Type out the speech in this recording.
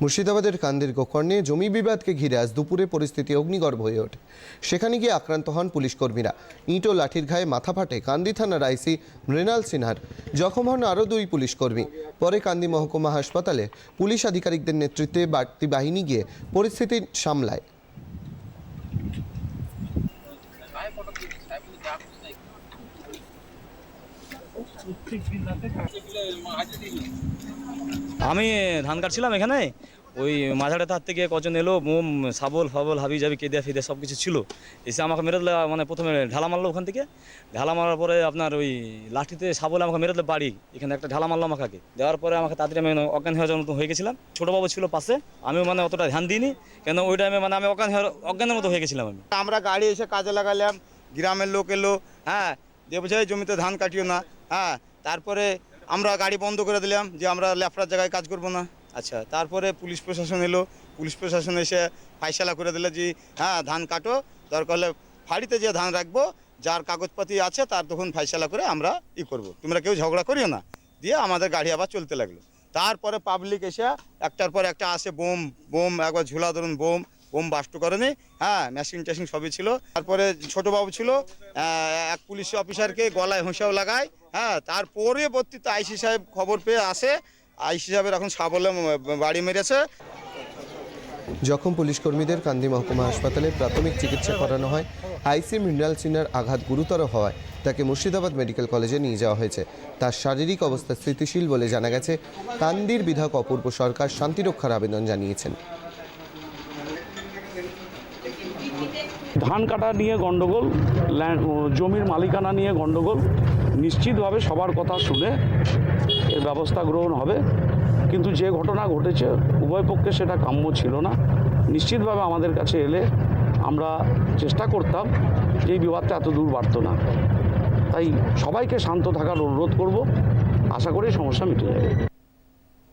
মুর্শিদাবাদের কান্দির গোকর্ণে জমি বিবাদকে ঘিরে আজ দুপুরে পরিস্থিতি অগ্নিগর্ভ হয়ে ওঠে। সেখানে গিয়ে আক্রান্ত হন পুলিশ কর্মীরা। ইঁট ও লাঠির ঘায়ে মাথা ফাটে কান্দি থানার আইসি মৃণাল সিনহার। জখম হন আরও দুই পুলিশ কর্মী। পরে কান্দি মহকুমা হাসপাতালে পুলিশ আধিকারিকদের নেতৃত্বে বাড়তি বাহিনী গিয়ে পরিস্থিতি সামলায়। আমি ধান কাটছিলাম এখানে। ওই মাঝাড়ে তার থেকে কজন এলো, মোম শাবল ফাবল হাবি জাবি কেদিয়া ফিদে সব কিছু ছিল। এসে আমাকে মেরে দিলে মানে প্রথমে ঢালা মারলো ওখান থেকে। ঢালা মারার পরে আপনার ওই লাঠিতে শাবলে আমাকে মেরে দিলে বাড়ি, এখানে একটা ঢালা মারলো আমাকে। দেওয়ার পরে আমাকে তাড়াতাড়ি আমি অজ্ঞান যাওয়ার মতো হয়ে গেছিলাম। ছোটো বাবু ছিল পাশে, আমিও মানে অতটা ধ্যান দিইনি। কেন ওই টাইমে মানে আমি অজ্ঞান অজ্ঞানের মতো হয়ে গেছিলাম আমি। আমরা গাড়ি এসে কাজে লাগালাম, গ্রামের লোক এলো হ্যাঁ দিয়ে বোঝাই জমিতে ধান কাটিও না। হ্যাঁ তারপরে আমরা গাড়ি বন্ধ করে দিলাম যে আমরা লেফড়ার জায়গায় কাজ করব না। আচ্ছা তারপরে পুলিশ প্রশাসন এলো। পুলিশ প্রশাসন এসে ফাইসালা করে দিল যে হ্যাঁ ধান কাটো। দরকার হলে ফাড়িতে যে ধান রাখব। যার কাগজপাতি আছে তার তখন ফাইসালা করে আমরা ই করব। তোমরা কেউ ঝগড়া করিও না। দিয়ে আমাদের গাড়ি আবার চলতে লাগল। তারপরে পাবলিক এসে একটার পর একটা আসে বোম বোম, একবার ঝুলা ধরুন বোম। বোম বাস্ট করেনি। হ্যাঁ মেশিন টেশিন সবই ছিল। তারপরে ছোট বাবু ছিল এক পুলিশ অফিসারকে গলায় হোঁসাও লাগায়। হ্যাঁ তারপরে পরবর্তীতে আইসি সাহেব খবর পেয়ে আসে। আইসি সাহেবের এখন সাবলে বাড়ি মেরেছে। জখম পুলিশ কর্মীদের কান্দি মহকুমা হাসপাতালে প্রাথমিক চিকিৎসা করানো হয়, আইসি মৃণাল সিনহার আঘাত গুরুতর হওয়ায় তাকে মুর্শিদাবাদ মেডিকেল কলেজে নিয়ে যাওয়া হয়েছে। তার শারীরিক অবস্থা স্থিতিশীল বলে জানা গেছে। কান্দির বিধায়ক অপূর্ব সরকার শান্তিরক্ষার আবেদন জানিয়েছেন। ধান কাটা নিয়ে গণ্ডগোল ল্যান্ড জমির মালিকানা নিয়ে গণ্ডগোল নিশ্চিতভাবে সবার কথা শুনে এর ব্যবস্থা গ্রহণ হবে। কিন্তু যে ঘটনা ঘটেছে, উভয় পক্ষে সেটা কাম্য ছিল না। নিশ্চিতভাবে আমাদের কাছে এলে আমরা চেষ্টা করতাম যে এই বিবাদটা এত দূর বাড়ত না। তাই সবাইকে শান্ত থাকার অনুরোধ করব। আশা করি সমস্যা মিটে যাবে।